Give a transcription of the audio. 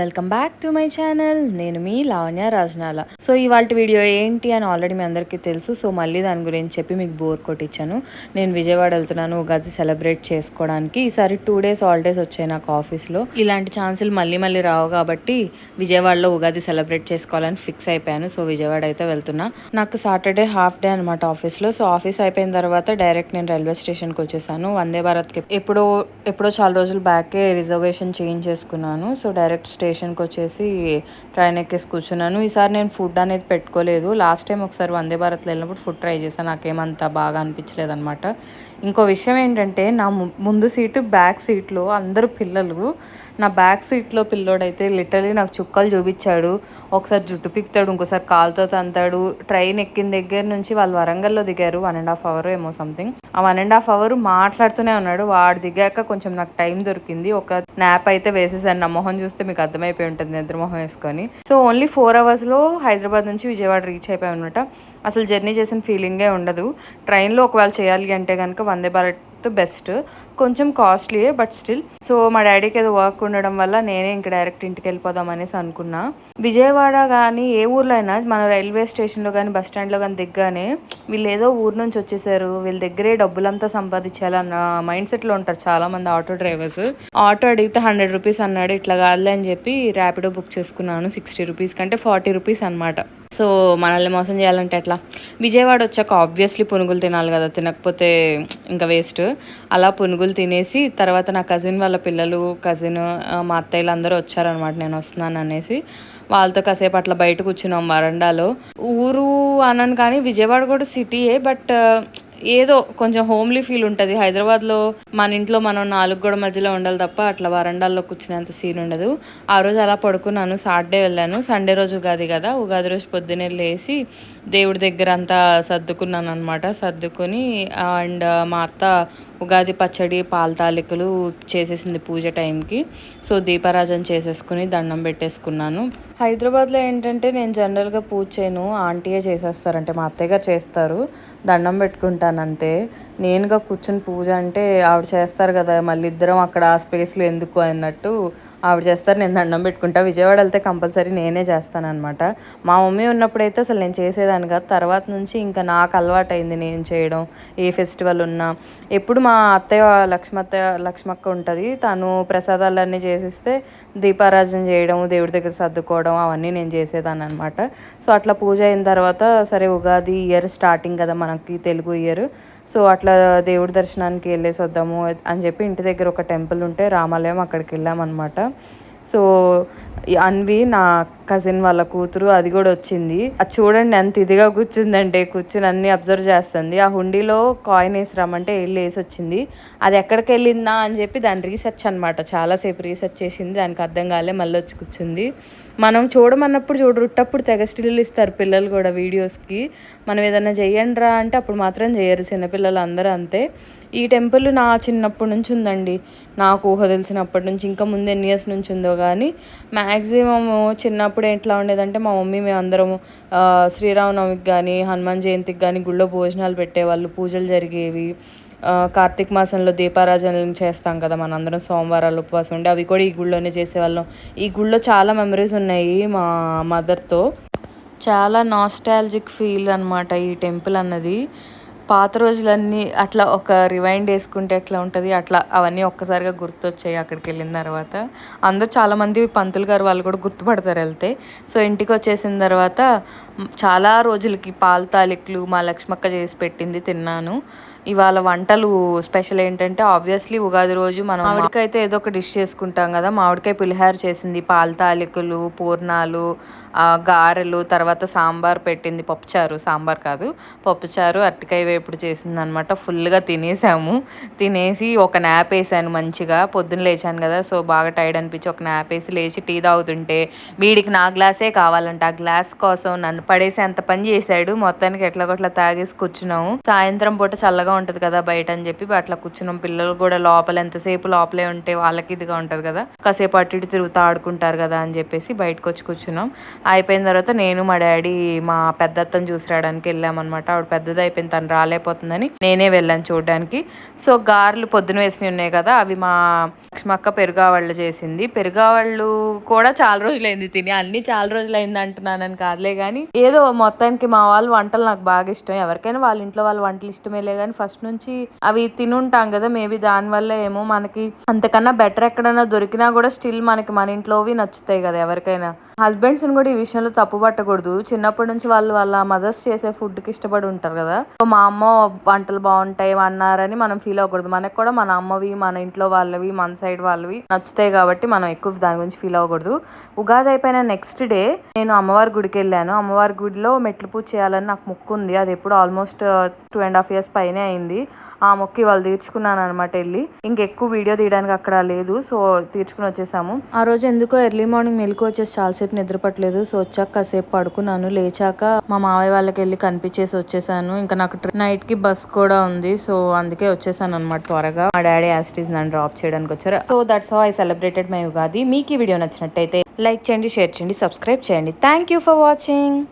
Welcome back to my channel నేను మీ Lavanya Rajanala. So ఇవాళ వీడియో ఏంటి అని ఆల్రెడీ మీ అందరికీ తెలుసు. సో మళ్ళీ దాని గురించి చెప్పి మీకు బోర్ కొట్టించాను. నేను విజయవాడ వెళ్తున్నాను ఉగాది సెలబ్రేట్ చేసుకోవడానికి. ఈసారి టూ డేస్ హాలిడేస్ వచ్చాయి నాకు ఆఫీస్లో ఇలాంటి ఛాన్సులు మళ్ళీ మళ్ళీ రావు కాబట్టి విజయవాడలో ఉగాది సెలబ్రేట్ చేసుకోవాలని ఫిక్స్ అయిపోయాను. సో విజయవాడ అయితే వెళ్తున్నా. నాకు సాటర్డే హాఫ్ డే అనమాట ఆఫీస్లో సో ఆఫీస్ అయిపోయిన తర్వాత డైరెక్ట్ నేను రైల్వే స్టేషన్కి వచ్చేసాను. వందే భారత్కి ఎప్పుడో ఎప్పుడో చాలా రోజుల బ్యాకే రిజర్వేషన్ చేంజ్ చేసుకున్నాను. సో డైరెక్ట్ స్టేషన్కి వచ్చేసి ట్రైన్ ఎక్కేసి కూర్చున్నాను. ఈసారి నేను ఫుడ్ అనేది పెట్టుకోలేదు. లాస్ట్ టైం ఒకసారి వందే భారత్లో వెళ్ళినప్పుడు ఫుడ్ ట్రై చేశాను. నాకేమంత బాగా అనిపించలేదు అనమాట ఇంకో విషయం ఏంటంటే నా ముందు సీటు బ్యాక్ సీట్లో అందరూ పిల్లలు. నా బ్యాక్ సీట్లో పిల్లోడైతే లిటరలీ నాకు చుక్కలు చూపించాడు. ఒకసారి జుట్టు పిక్తాడు ఇంకోసారి కాలుతో తంతాడు. ట్రైన్ ఎక్కిన దగ్గర నుంచి వాళ్ళు వరంగల్లో దిగారు. వన్ అండ్ హాఫ్ అవర్ ఏమో సంథింగ్. ఆ వన్ అండ్ హాఫ్ అవర్ మాట్లాడుతూనే ఉన్నాడు. వాడు దిగాక కొంచెం నాకు టైం దొరికింది. ఒక నాప్ అయితే వేసేసాను. నా మొహం చూస్తే మీకు అర్థమైపోయి ఉంటుంది నిద్ర మొహం వేసుకొని. సో ఓన్లీ ఫోర్ అవర్స్లో హైదరాబాద్ నుంచి విజయవాడ రీచ్ అయిపోయాం అనమాట అసలు జర్నీ చేసిన ఫీలింగే ఉండదు. ట్రైన్లో ఒకవేళ చేయాలి అంటే కనుక వందే భారత్ బెస్ట్. కొంచెం కాస్ట్లీయే బట్ స్టిల్. సో మా డాడీకి ఏదో వర్క్ ఉండడం వల్ల నేనే ఇంక డైరెక్ట్ ఇంటికి వెళ్ళిపోదాం అనేసి అనుకున్నా. విజయవాడ కానీ ఏ ఊర్లో అయినా మన రైల్వే స్టేషన్లో కానీ బస్ స్టాండ్లో కానీ దిగ్గానే వీళ్ళు ఏదో ఊరు నుంచి వచ్చేసారు. వీళ్ళ దగ్గరే డబ్బులంతా సంపాదించాలన్న మైండ్ సెట్లో ఉంటారు చాలా మంది ఆటో డ్రైవర్స్. ఆటో అడిగితే హండ్రెడ్ రూపీస్ అన్నాడు ఇట్లా కాదులే అని చెప్పి ర్యాపిడో బుక్ చేసుకున్నాను. సిక్స్టీ రూపీస్ కంటే ఫార్టీ రూపీస్ అనమాట సో మనల్ని మోసం చేయాలంటే ఎట్లా? విజయవాడ వచ్చాక ఆబ్వియస్లీ పునుగులు తినాలి కదా తినకపోతే ఇంకా వేస్ట్ అలా పునుగులు తినేసి తర్వాత నా కజిన్ వాళ్ళ పిల్లలు కజిన్ మా అత్తయ్యలు అందరూ వచ్చారనమాట నేను వస్తున్నాను అనేసి. వాళ్ళతో కాసేపు అట్లా బయట కూర్చున్నాం వరండాలో. ఊరు అనను కానీ విజయవాడ కూడా సిటీయే బట్ ఏదో కొంచెం హోమ్లీ ఫీల్ ఉంటుంది. హైదరాబాద్లో మన ఇంట్లో మనం నాలుగు గోడ మధ్యలో ఉండాలి తప్ప అట్లా వరండాల్లో కూర్చునేంత సీన్ ఉండదు. ఆ రోజు అలా పడుకున్నాను సాటర్డే వెళ్ళాను. సండే రోజు ఉగాది కదా ఉగాది రోజు పొద్దున్నే లేచి దేవుడి దగ్గర అంతా సర్దుకున్నాను అనమాట సర్దుకొని అండ్ మా అత్త ఉగాది పచ్చడి పాల తాలికలు చేసేసింది పూజ టైంకి సో దీపారాజన చేసేసుకుని దండం పెట్టేసుకున్నాను. హైదరాబాద్లో ఏంటంటే నేను జనరల్గా పూజ చేయను ఆంటీయే చేసేస్తారు అంటే మా అత్తయ్య గారు చేస్తారు. దండం పెట్టుకుంటాను అంతే. నేనుగా కూర్చుని పూజ అంటే ఆవిడ చేస్తారు కదా మళ్ళీ ఇద్దరం అక్కడ ఆ స్పేస్లో ఎందుకు అన్నట్టు ఆవిడ చేస్తారు. నేను దండం పెట్టుకుంటా. విజయవాడ వెళ్తే కంపల్సరీ నేనే చేస్తాను అనమాట మా మమ్మీ ఉన్నప్పుడైతే అసలు నేను చేసేదాన్ని కాదు. తర్వాత నుంచి ఇంకా నాకు అలవాటు అయింది నేను చేయడం ఏ ఫెస్టివల్ ఉన్నా. ఎప్పుడు మా అత్తయ్య లక్ష్మత్త లక్ష్మక్క ఉంటుంది. తను ప్రసాదాలన్నీ చేసిస్తే దీపారాజన చేయడం దేవుడి దగ్గర సర్దుకోవడం అవన్నీ నేను చేసేదాన్ని అనమాట సో అట్లా పూజ అయిన తర్వాత సరే ఉగాది ఇయర్ స్టార్టింగ్ కదా మనకి తెలుగు ఇయర్. సో అట్లా దేవుడి దర్శనానికి వెళ్ళేసి వద్దాము అని చెప్పి ఇంటి దగ్గర ఒక టెంపుల్ ఉంటే రామాలయం అక్కడికి వెళ్ళామన్నమాట. సో అన్వి నా కజిన్ వాళ్ళ కూతురు అది కూడా వచ్చింది. అది చూడండి ఎంత ఇదిగా కూర్చుందంటే కూర్చుని అన్ని అబ్జర్వ్ చేస్తుంది. ఆ హుండీలో కాయిన్ వేసి రమ్మంటే వెళ్ళి వేసి వచ్చింది అది ఎక్కడికి వెళ్ళిందా అని చెప్పి దాని రీసెర్చ్ అనమాట చాలాసేపు రీసెర్చ్ చేసింది. దానికి అర్థం కాలే మళ్ళీ వచ్చి కూర్చుంది. మనం చూడమన్నప్పుడు చూడరుట్టప్పుడు తెగ స్టిల్ ఇస్తారు పిల్లలు కూడా వీడియోస్కి మనం ఏదైనా చెయ్యండి రా అంటే అప్పుడు మాత్రం చేయరు చిన్నపిల్లలు అందరూ అంతే. ఈ టెంపుల్ నా చిన్నప్పటి నుంచి ఉందండి. నాకు ఊహ తెలిసినప్పటి నుంచి ఇంకా ముందు ఎన్ని ఇయర్స్ నుంచి ఉందో కానీ మ్యాక్సిమం చిన్నప్పుడు ఎట్లా ఉండేదంటే మా మమ్మీ మేము అందరము శ్రీరామనవమికి కానీ హనుమాన్ జయంతికి కానీ గుళ్ళో భోజనాలు పెట్టేవాళ్ళు పూజలు జరిగేవి. కార్తీక మాసంలో దీపారాజనలు చేస్తాం కదా మనందరం సోమవారాలు ఉపవాసం ఉండి అవి కూడా ఈ గుళ్ళోనే చేసేవాళ్ళం. ఈ గుళ్ళో చాలా మెమరీస్ ఉన్నాయి మా మదర్తో చాలా నాస్టాలజిక్ ఫీల్ అనమాట ఈ టెంపుల్ అన్నది. పాత రోజులన్నీ అట్లా ఒక రివైండ్ వేసుకుంటే ఎట్లా ఉంటుంది? అట్లా అవన్నీ ఒక్కసారిగా గుర్తొచ్చాయి అక్కడికి వెళ్ళిన తర్వాత. అందరూ చాలామంది పంతులు గారు వాళ్ళు కూడా గుర్తుపడతారు వెళ్తే. సో ఇంటికి వచ్చేసిన తర్వాత చాలా రోజులకి పాలు తాలికలు మా లక్ష్మక్క చేసి పెట్టింది తిన్నాను. ఇవాళ వంటలు స్పెషల్ ఏంటంటే ఆబ్వియస్లీ ఉగాది రోజు మనం మామిడికైతే ఏదో ఒక డిష్ చేసుకుంటాం కదా మామిడికాయ పులిహార చేసింది పాల తాలికలు పూర్ణాలు గారెలు తర్వాత సాంబార్ పెట్టింది పప్పుచారు సాంబార్ కాదు పప్పుచారు అరటికాయ వేపుడు చేసింది అనమాట ఫుల్గా తినేసాము. తినేసి ఒక నాప్ వేసాను మంచిగా. పొద్దున్న లేచాను కదా సో బాగా టైర్డ్ అనిపించి ఒక నాప్ వేసి లేచి టీ తాగుతుంటే వీడికి నా గ్లాసే కావాలంట. ఆ గ్లాస్ కోసం నన్ను పడేసి అంత పని చేశాడు. మొత్తానికి ఎట్లాగొట్లా తాగేసి కూర్చున్నాము. సాయంత్రం పూట చల్లగా ఉంటది కదా బయట అని చెప్పి అట్లా కూర్చున్నాం. పిల్లలు కూడా లోపల ఎంతసేపు లోపలే ఉంటే వాళ్ళకి ఇదిగా ఉంటది కదా. కాసేపు అటు ఇటు తిరుగుతూ ఆడుకుంటారు కదా అని చెప్పేసి బయటకు వచ్చి కూర్చున్నాం. అయిపోయిన తర్వాత నేను మా డాడీ మా పెద్ద అత్తను చూసి రావడానికి వెళ్ళామన్నమాట. ఆవిడ పెద్దది అయిపోయింది. తను రాలేకపోతుందని నేనే వెళ్ళాను చూడడానికి. సో గారెలు పొద్దున వేసినవి ఉన్నాయి కదా అవి మా లక్ష్మక్క పెరుగావాళ్ళు చేసింది. పెరుగావాళ్ళు కూడా చాలా రోజులైంది తిని. అన్ని చాలా రోజులైంది అంటున్నానని కాదులే కానీ ఏదో మొత్తానికి మా వాళ్ళు వంటలు నాకు బాగా ఇష్టం. ఎవరికైనా వాళ్ళ ఇంట్లో వాళ్ళ వంటలు ఇష్టమేలే కానీ ఫస్ట్ నుంచి అవి తినుంటాం కదా మేబీ దానివల్ల ఏమో మనకి అంతకన్నా బెటర్ ఎక్కడైనా దొరికినా కూడా స్టిల్ మనకి మన ఇంట్లోవి నచ్చుతాయి కదా ఎవరికైనా. హస్బెండ్స్ కూడా ఈ విషయంలో తప్పు పట్టకూడదు. చిన్నప్పటి నుంచి వాళ్ళు వాళ్ళ మదర్స్ చేసే ఫుడ్కి ఇష్టపడి ఉంటారు కదా. సో మా అమ్మ వంటలు బాగుంటాయి అన్నారని మనం ఫీల్ అవ్వకూడదు. మనకు కూడా మన అమ్మవి మన ఇంట్లో వాళ్ళవి మన సైడ్ వాళ్ళవి నచ్చుతాయి కాబట్టి మనం ఎక్కువ దాని గురించి ఫీల్ అవ్వకూడదు. ఉగాది అయిపోయిన నెక్స్ట్ డే నేను అమ్మవారి గుడికి వెళ్ళాను. అమ్మవారి గుడిలో మెట్లు పూజ చేయాలని నాకు మొక్కు ఉంది అది ఎప్పుడు almost two and half years పైనే అయింది. ఆ మొక్కి వాళ్ళు తీర్చుకున్నాను అనమాట వెళ్ళి. ఇంకెక్కువ వీడియో తీయడానికి అక్కడ లేదు సో తీర్చుకుని వచ్చేసాము. ఆ రోజు ఎందుకో ఎర్లీ మార్నింగ్ మెలకు వచ్చేసి చాలాసేపు నిద్రపట్టలేదు సో వచ్చాక కాసేపు పడుకున్నాను. లేచాక మా మావయ్య వాళ్ళకి వెళ్ళి కనిపించేసి వచ్చేసాను. ఇంకా నాకు నైట్కి బస్ కూడా ఉంది. సో అందుకే వచ్చేసాను అనమాట త్వరగా. మా డాడీ యాస్టీస్ నన్ను డ్రాప్ చేయడానికి వచ్చారు. So that's how I celebrated my Ugadi. మీకు ఈ వీడియో నచ్చినట్టయితే లైక్ చేయండి షేర్ చేయండి సబ్స్క్రైబ్ చేయండి. Thank you for watching